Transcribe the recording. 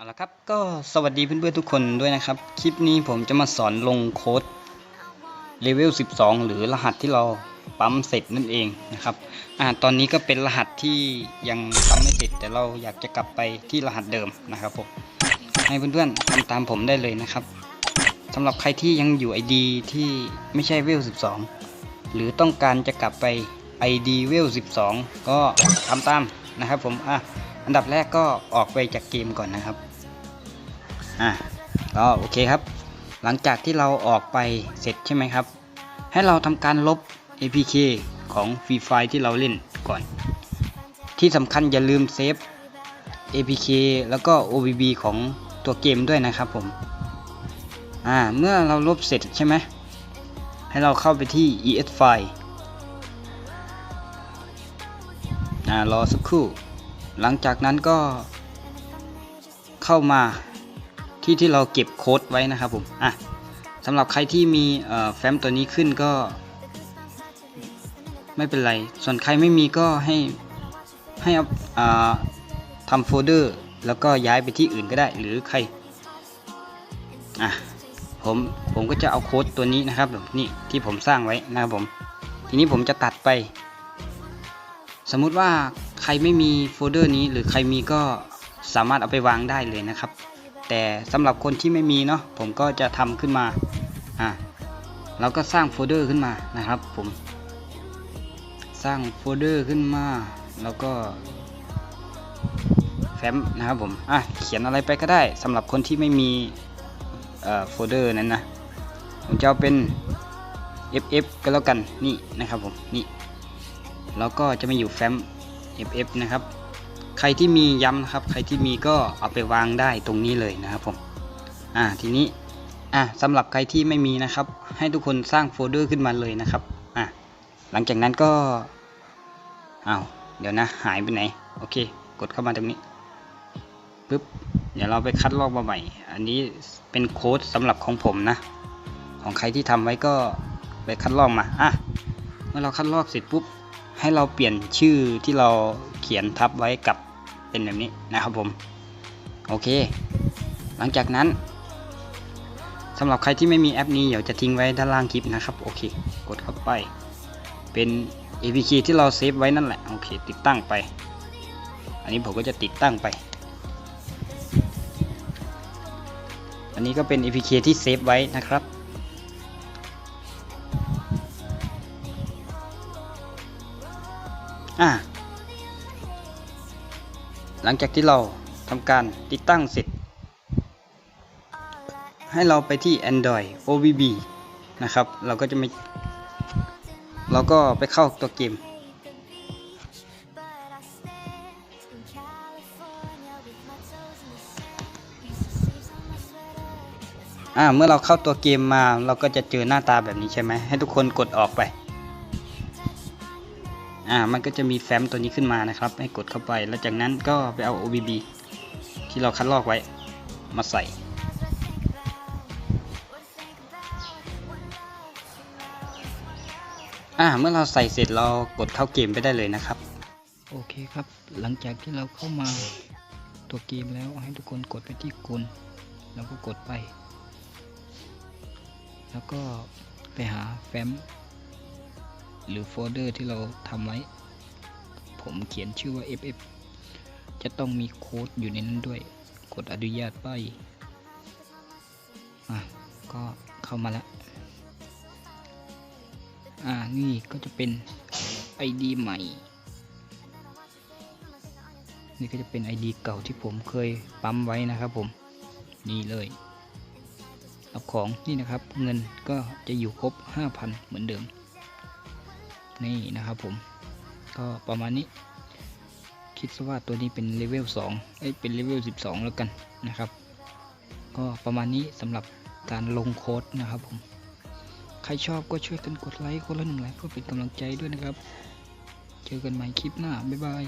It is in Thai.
เอาละครับก็สวัสดีเพื่อนๆทุกคนด้วยนะครับ คลิปนี้ผมจะมาสอนลงโค้ดเลเวล 12 หรือรหัสที่เราปั๊มเสร็จนั่นเองนะครับอ่าตอนนี้ก็เป็นรหัสที่ยังปั๊มไม่เสร็จ แต่เราอยากจะกลับไปที่รหัสเดิมนะครับผมให้เพื่อนๆทำตามผมได้เลยนะครับสำหรับใครที่ยังอยู่ ID ที่ไม่ใช่เวล 12 หรือต้องการจะกลับไป ID เวล 12 ก็ทำตามนะครับผมอะอันดับแรกก็ออกไปจากเกมก่อนนะครับ อะก็โอเคครับ หลังจากที่เราออกไปเสร็จใช่ไหมครับ ให้เราทำการลบ APK ของ Free Fire ที่เราเล่นก่อน ที่สำคัญอย่าลืมเซฟ APK แล้วก็ OBB ของตัวเกมด้วยนะครับผม อ่า เมื่อเราลบเสร็จใช่ไหม ให้เราเข้าไปที่ ES File อ่ารอสักครู่ หลังจากนั้นก็เข้ามา ที่ที่เราเก็บโค้ดไว้นะครับผมอะสำหรับใครที่มีแฟ้มตัวนี้ขึ้นก็ ไม่เป็นไร ส่วนใครไม่มีก็ให้ให้ทำโฟลเดอร์แล้วก็ย้ายไปที่อื่นก็ได้ หรือใครอะผมผมก็จะเอาโค้ดตัวนี้นะครับแบบนี่ที่ผมสร้างไว้นะครับผม ทีนี้ผมจะตัดไป สมมุติว่าใครไม่มีโฟลเดอร์นี้ หรือใครมีก็สามารถเอาไปวางได้เลยนะครับ แต่สำหรับคนที่ไม่มีเนาะผมก็จะทำขึ้นมาอ่าเราก็สร้างโฟลเดอร์ขึ้นมานะครับ ผม สร้างโฟลเดอร์ขึ้นมา แล้วก็แฟ้มนะครับผมอะเขียนอะไรไปก็ได้สำหรับคนที่ไม่มีเอ่อโฟลเดอร์นั้นนะผมจะเอาเป็น ff ก็แล้วกันนี่นะครับผมนี่แล้วก็จะมาอยู่แฟ้ม ff นะครับ ใครที่มีย้ำนะครับ ใครที่มีก็เอาไปวางได้ตรงนี้เลยนะครับผมอ่าทีนี้อ่าสำหรับใครที่ไม่มีนะครับ ให้ทุกคนสร้างโฟลเดอร์ขึ้นมาเลยนะครับอ่าหลังจากนั้นก็อ้าวเดี๋ยวนะหายไปไหนโอเค กดเข้ามาตรงนี้ปึ๊บเดี๋ยวเราไปคัดลอกมาใหม่ อันนี้เป็นโค้ดสำหรับของผมนะ ของใครที่ทำไว้ก็ไปคัดลอกมาอะเมื่อเราคัดลอกเสร็จปุ๊บให้เราเปลี่ยนชื่อที่เราเขียนทับไว้กับ เป็นแบบนี้นะครับผม โอเค หลังจากนั้นสำหรับใครที่ไม่มีแอปนี้เดี๋ยวจะทิ้งไว้ด้านล่างคลิปนะครับ โอเค กดเข้าไป เป็น APK ที่เราเซฟไว้นั่นแหละ โอเค ติดตั้งไป อันนี้ผมก็จะติดตั้งไป อันนี้ก็เป็น APK ที่เซฟไว้นะครับอะ หลังจากที่เราทำการติดตั้งเสร็จ ให้เราไปที่ Android OBB นะครับ เราก็จะไม่เราก็ไปเข้าตัวเกม อ่า เมื่อเราเข้าตัวเกมมา เราก็จะเจอหน้าตาแบบนี้ใช่ไหม ให้ทุกคนกดออกไป อ่ามันก็จะมีแฟ้มตัวนี้ขึ้นมานะครับ ให้กดเข้าไป แล้วจากนั้นก็ไปเอา OBB ที่เราคัดลอกไว้มาใส่ อ่าเมื่อเราใส่เสร็จเรากดเข้าเกมไปได้เลยนะครับ โอเคครับ หลังจากที่เราเข้ามาตัวเกมแล้วให้ทุกคนกดไปที่กุลแล้วก็กดไป แล้วก็ไปหาแฟ้ม หรือโฟลเดอร์ที่เราทำไว้ ผมเขียนชื่อว่า ff จะต้องมีโค้ดอยู่ในนั้นด้วย กดอนุญาตไปอะก็เข้ามาแล้ว อ่า นี่ก็จะเป็น ID ใหม่ นี่ก็จะเป็น ID เก่าที่ผมเคยปั๊มไว้นะครับผม นี่เลยรับของนี่นะครับ เงินก็จะอยู่ครบ 5,000 เหมือนเดิม นี่นะครับผม ก็ประมาณนี้ คิดซะว่าตัวนี้เป็นเลเวล2เอ้ยเป็นเลเวล12 แล้วกันนะครับ ก็ประมาณนี้สำหรับการลงโค้ดนะครับผมใครชอบก็ช่วยกันกดไลค์คนละหนึ่งไลค์เพื่อเป็นกำลังใจด้วยนะครับ เจอกันใหม่คลิปหน้า บ๊ายบาย